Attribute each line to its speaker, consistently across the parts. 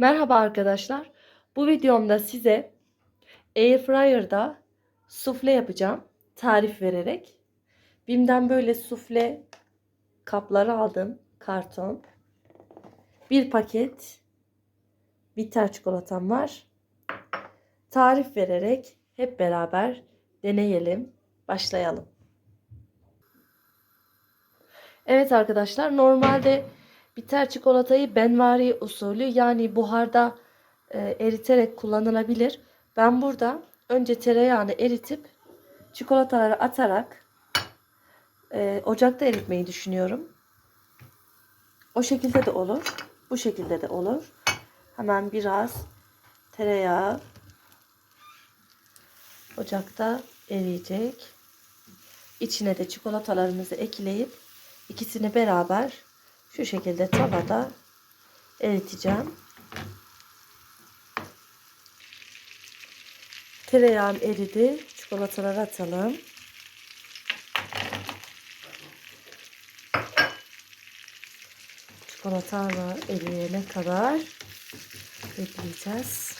Speaker 1: Merhaba arkadaşlar. Bu videomda size Airfryer'da sufle yapacağım. Tarif vererek. Bim'den böyle sufle kapları aldım. Karton. Bir paket bitter çikolatam var. Tarif vererek hep beraber deneyelim. Başlayalım. Evet arkadaşlar normalde bitter çikolatayı benvari usulü yani buharda e, eriterek kullanılabilir. Ben burada önce tereyağını eritip çikolataları atarak e, ocakta eritmeyi düşünüyorum. O şekilde de olur. Bu şekilde de olur. Hemen biraz tereyağı ocakta eriyecek. İçine de çikolatalarımızı ekleyip ikisini beraber şu şekilde tavada eriteceğim. Tereyağım eridi. Çikolataları atalım. Çikolatalar eriyene kadar bekleyeceğiz.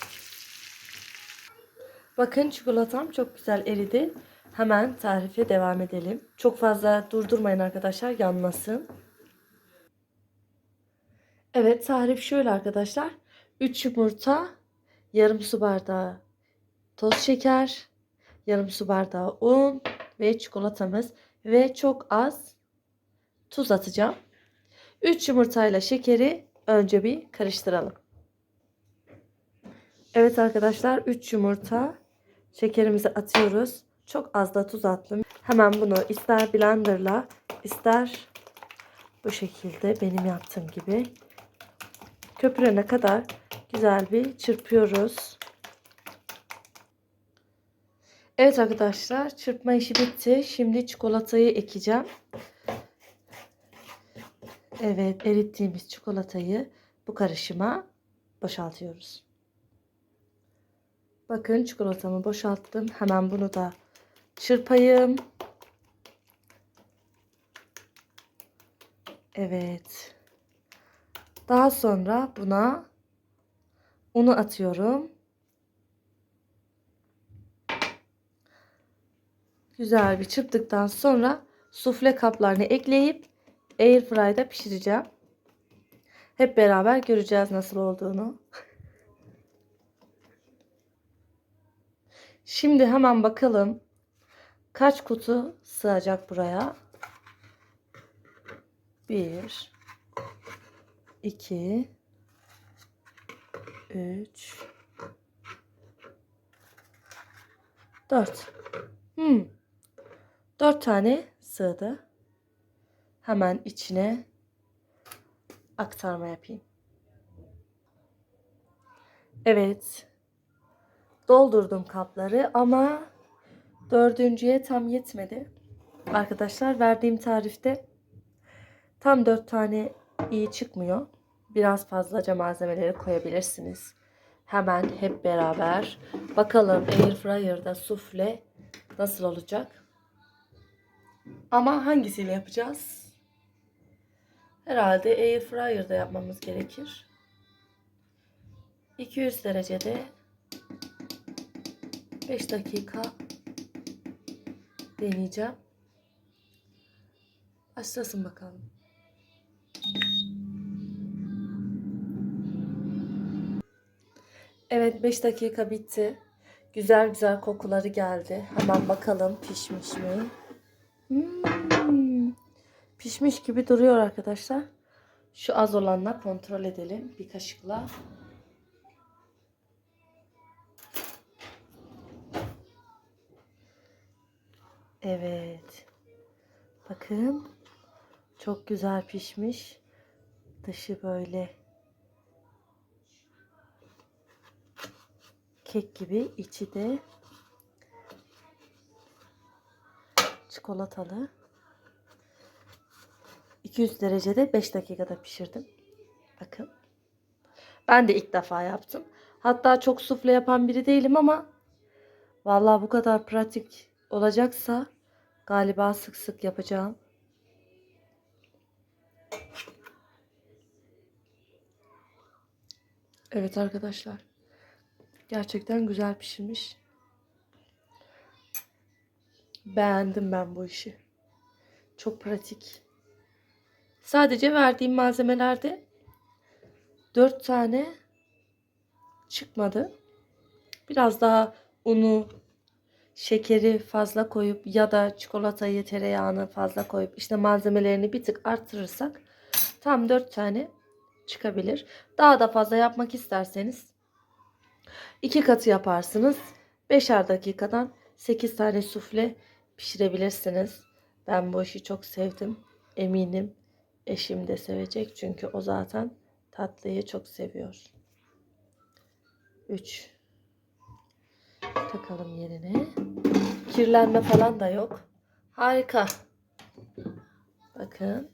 Speaker 1: Bakın çikolatam çok güzel eridi. Hemen tarife devam edelim. Çok fazla durdurmayın arkadaşlar yanmasın. Evet tarif şöyle arkadaşlar. 3 yumurta, yarım su bardağı toz şeker, yarım su bardağı un ve çikolatamız ve çok az tuz atacağım. 3 yumurtayla şekeri önce bir karıştıralım. Evet arkadaşlar 3 yumurta şekerimizi atıyoruz. Çok az da tuz attım. Hemen bunu ister blenderla ister bu şekilde benim yaptığım gibi köpürene kadar güzel bir çırpıyoruz. Evet arkadaşlar çırpma işi bitti. Şimdi çikolatayı ekeceğim. Evet erittiğimiz çikolatayı bu karışıma boşaltıyoruz. Bakın çikolatamı boşalttım. Hemen bunu da çırpayım. Evet. Daha sonra buna unu atıyorum. Güzel bir çırptıktan sonra sufle kaplarını ekleyip airfry'da pişireceğim. Hep beraber göreceğiz nasıl olduğunu. Şimdi hemen bakalım kaç kutu sığacak buraya. 1 2 3 4 Hmm. 4 tane sığdı. Hemen içine aktarma yapayım. Evet. Doldurdum kapları ama dördüncüye tam yetmedi. Arkadaşlar verdiğim tarifte tam 4 tane iyi çıkmıyor. Biraz fazlaca malzemeleri koyabilirsiniz. Hemen hep beraber bakalım airfryer'da sufle nasıl olacak? Ama hangisiyle yapacağız? Herhalde airfryer'da yapmamız gerekir. 200 derecede 5 dakika deneyeceğim. Açlasın bakalım. Evet 5 dakika bitti. Güzel güzel kokuları geldi. Hemen bakalım pişmiş mi? Hmm, pişmiş gibi duruyor arkadaşlar. Şu az olanla kontrol edelim bir kaşıkla. Evet. Bakın. Çok güzel pişmiş. Dışı böyle kek gibi, içi de çikolatalı. 200 derecede 5 dakikada pişirdim. Bakın. Ben de ilk defa yaptım. Hatta çok sufle yapan biri değilim ama vallahi bu kadar pratik olacaksa galiba sık sık yapacağım. Evet arkadaşlar. Gerçekten güzel pişirmiş. Beğendim ben bu işi. Çok pratik. Sadece verdiğim malzemelerde 4 tane çıkmadı. Biraz daha unu, şekeri fazla koyup ya da çikolatayı, tereyağını fazla koyup işte malzemelerini bir tık arttırırsak tam 4 tane çıkabilir. Daha da fazla yapmak isterseniz iki katı yaparsınız. 5'er dakikadan 8 tane sufle pişirebilirsiniz. Ben bu işi çok sevdim. Eminim eşim de sevecek çünkü o zaten tatlıyı çok seviyor. 3 takalım yerine. Kirlenme falan da yok. Harika. Bakın.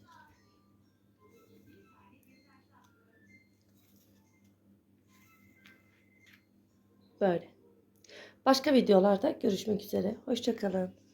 Speaker 1: Böyle. Başka videolarda görüşmek üzere. Hoşçakalın.